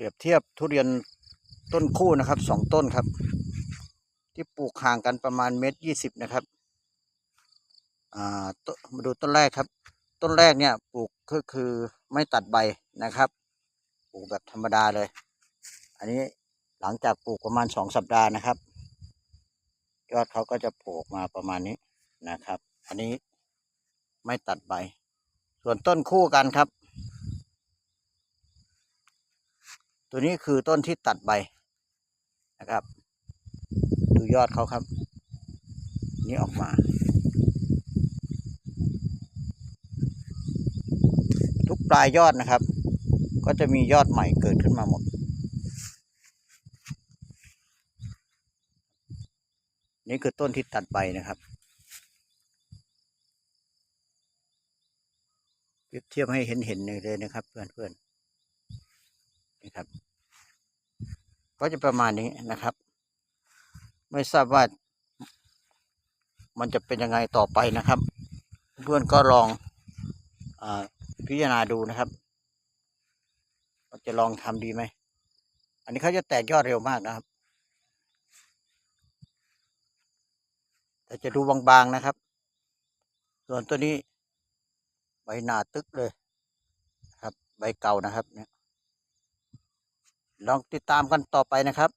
เปรียบเทียบทุเรียนต้นคู่นะครับสองต้นครับ ที่ปลูกห่างกันประมาณเมตรยี่สิบนะครับมาดูต้นแรกครับ ต้นแรกเนี่ยปลูกก็คือไม่ตัดใบนะครับปลูกแบบธรรมดาเลย อันนี้หลังจากปลูกประมาณสองสัปดาห์นะครับ ยอดเขาก็จะโผล่มาประมาณนี้นะครับ อันนี้ไม่ตัดใบ ส่วนต้นคู่กันครับ ตัวนี้คือต้นที่ตัดใบนะครับ ดูยอดเขาครับ นี่ออกมา ทุกปลายยอดนะครับ ก็จะมียอดใหม่เกิดขึ้นมาหมด นี่คือต้นที่ตัดใบนะครับเปรียบเทียบให้เห็นเห็นเลยนะครับ เพื่อนเพื่อน ครับ ก็จะประมาณนี้นะครับ ไม่ทราบว่า มันจะเป็นยังไงต่อไปนะครับ เพื่อนก็ลองอพิจารณาดูนะครับว่าจะลองทำดีไหม อันนี้เขาจะแตกยอดเร็วมากนะครับ แต่จะดูบางๆนะครับ ส่วนตัวนี้ใบหนาตึกเลยครับ ใบเก่านะครับเนี่ย ลองติดตามกันต่อไปนะครับ